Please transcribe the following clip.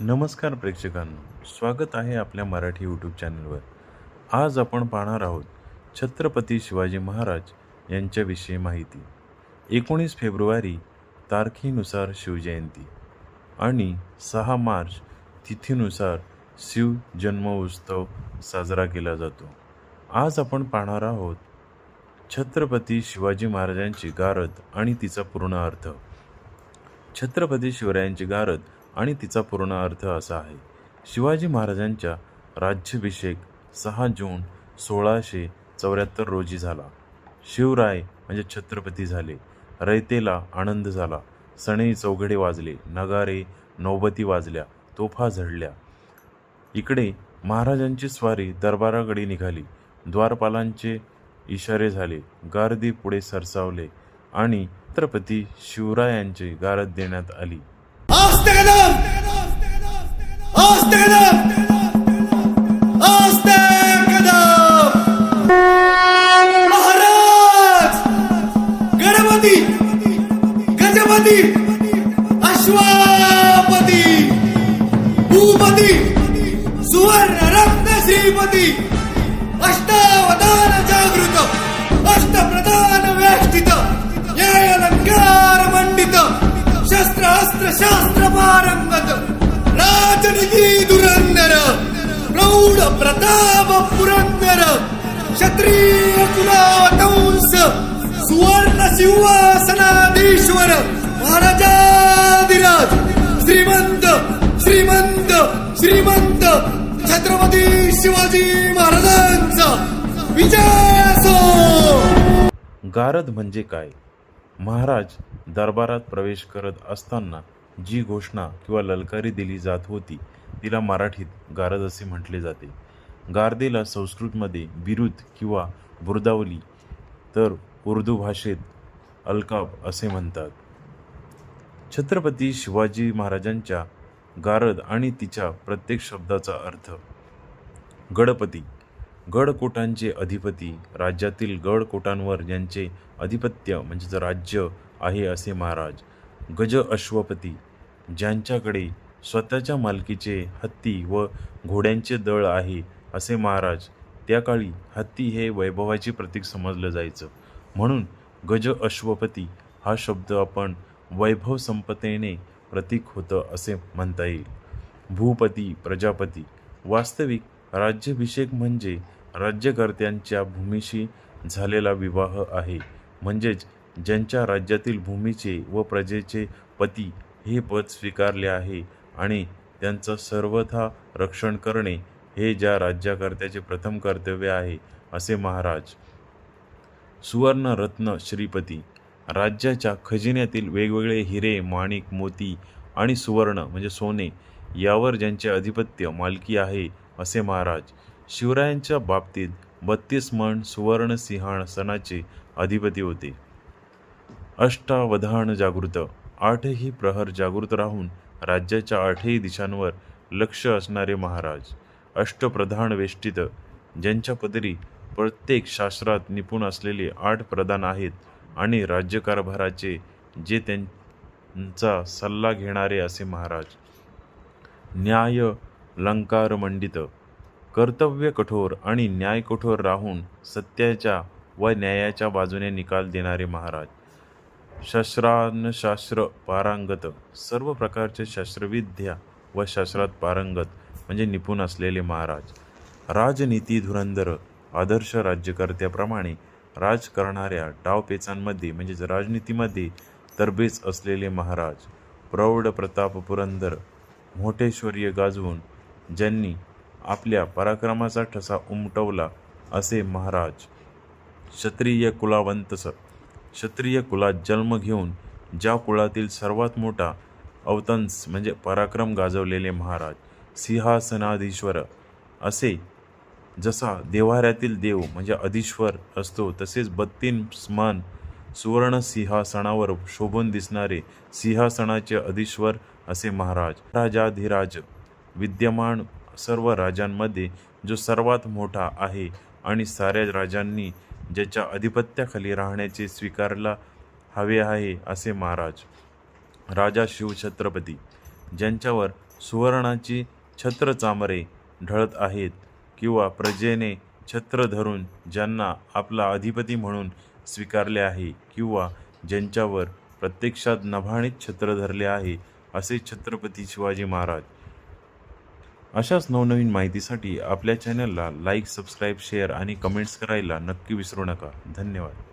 नमस्कार प्रेक्षकांनो. स्वागत आहे आपल्या मराठी यूट्यूब चॅनलवर आज आपण पाहणार आहोत छत्रपती शिवाजी महाराज यांच्याविषयी माहिती. एकोणीस फेब्रुवारी तारखेनुसार शिवजयंती आणि सहा मार्च तिथीनुसार शिव जन्मोत्सव साजरा केला जातो. आज आपण पाहणार आहोत छत्रपती शिवाजी महाराजांची गारद आणि तिचा पूर्ण अर्थ. छत्रपती शिवरायांची गारद आणि तिचा पूर्ण अर्थ असा आहे. शिवाजी महाराजांच्या राज्याभिषेक सहा जून सोळाशे चौऱ्याहत्तर रोजी झाला. शिवराय म्हणजे छत्रपती झाले. रयतेला आनंद झाला. सणई चौघडे वाजले. नगारे नौबती वाजल्या. तोफा झडल्या. इकडे महाराजांची स्वारी दरबाराकडे निघाली. द्वारपालांचे इशारे झाले. गारदी पुढे सरसावले आणि छत्रपती शिवरायांची गारद देण्यात आली. आस्ते कदम आस्ते कदम आस्ते कदम महाराज गणपती गजपती अश्वापती भूपती सुवर्ण रत्न श्रीपती शस्त्र अस्त्र शास्त्र पारंगत राजनिधी धुरंधर प्रौढ प्रताप पुरंदर क्षत्रिय कुलावतंस सुवर्ण सिंहासनाधीश्वर महाराजाधिराज श्रीमंत श्रीमंत श्रीमंत छत्रपती शिवाजी महाराजांचा विजय गारद म्हणजे काय? महाराज दरबारात प्रवेश करत असताना जी घोषणा किंवा ललकारी दिली जात होती तिला मराठीत गारद असे म्हटले जाते. गारदेला संस्कृतमध्ये बिरुद किंवा बुरदावली तर उर्दू भाषेत अलकाब असे म्हणतात. छत्रपती शिवाजी महाराजांच्या गारद आणि तिच्या प्रत्येक शब्दाचा अर्थ गडपती. गडकोटांचे अधिपती राज्यातील गडकोटांवर ज्यांचे अधिपत्य म्हणजेच राज्य आहे असे महाराज गज अश्वपती ज्यांच्याकडे स्वतःच्या मालकीचे हत्ती व घोड्यांचे दळ आहे असे महाराज त्या काळी हत्ती हे वैभवाचे प्रतीक समजलं जायचं. म्हणून गज अश्वपती हा शब्द आपण वैभव संपत्तीने प्रतीक होतं असे म्हणता येईल. भूपती प्रजापती वास्तविक राज्याभिषेक म्हणजे राज्यकर्त्यांच्या भूमीशी झालेला विवाह आहे. म्हणजेच ज्यांच्या राज्यातील भूमीचे व प्रजेचे पती हे पद स्वीकारले आहे आणि त्यांचं सर्वथा रक्षण करणे हे ज्या राज्यकर्त्याचे प्रथम कर्तव्य आहे असे महाराज. सुवर्ण रत्न श्रीपती. राज्याच्या खजिन्यातील वेगवेगळे हिरे माणिक मोती आणि सुवर्ण म्हणजे सोने यावर ज्यांचे अधिपत्य मालकी आहे असे महाराज. शिवरायांच्या बाबतीत बत्तीस मन सुवर्ण सिंहासनाचे अधिपती होते. अष्टावधान जागृत. आठही प्रहर जागृत राहून राज्याच्या आठही दिशांवर लक्ष असणारे महाराज अष्टप्रधान वेष्टित ज्यांच्या पदरी प्रत्येक शास्त्रात निपुण असलेले आठ प्रधान आहेत आणि राज्यकारभाराचे जे त्यांचा सल्ला घेणारे असे महाराज. न्याय लंकार मंडित कर्तव्य कठोर आणि न्याय कठोर राहून सत्याच्या व न्यायाच्या बाजूने निकाल देणारे महाराज. शस्त्रान्नशास्त्र पारंगत. सर्व प्रकारचे शास्त्रविद्या व शास्त्रात पारंगत म्हणजे निपुण असलेले महाराज. राजनीती धुरंधर आदर्श राज्यकर्त्याप्रमाणे राज करणाऱ्या डावपेचांमध्ये म्हणजेच राजनीतीमध्ये तरबेज असलेले महाराज. प्रौढ प्रताप पुरंदर मोठेश्वर्य गाजवून ज्यांनी आपल्या पराक्रमाचा ठसा उमटवला असे महाराज. क्षत्रिय कुलावंतस क्षत्रिय कुलात जन्म घेऊन ज्या कुळातील सर्वात मोठा अवतंस म्हणजे पराक्रम गाजवलेले महाराज सिंहासनाधीश्वर असे जसा देवाऱ्यातील देव म्हणजे अधीश्वर असतो तसेच बत्तीस मान सुवर्ण सिंहासनावर शोभून दिसणारे सिंहासनाचे अधीश्वर असे महाराज. राजाधिराज विद्यमान सर्व राजांमध्ये जो सर्वात मोठा आहे आणि साऱ्या राजांनी ज्याच्या अधिपत्याखाली राहण्याचे स्वीकारला हवे आहे असे महाराज. राजा शिवछत्रपती ज्यांच्यावर सुवर्णाची छत्र चामरे ढळत आहेत किंवा प्रजेने छत्र धरून ज्यांना आपला अधिपती म्हणून स्वीकारले आहे किंवा ज्यांच्यावर प्रत्यक्षात नभाणीत छत्र धरले आहे असे छत्रपती शिवाजी महाराज. अशाच नवनवीन माहितीसाठी आपल्या चॅनलला लाईक सबस्क्राईब शेअर आणि कमेंट्स करायला नक्की विसरू नका. धन्यवाद.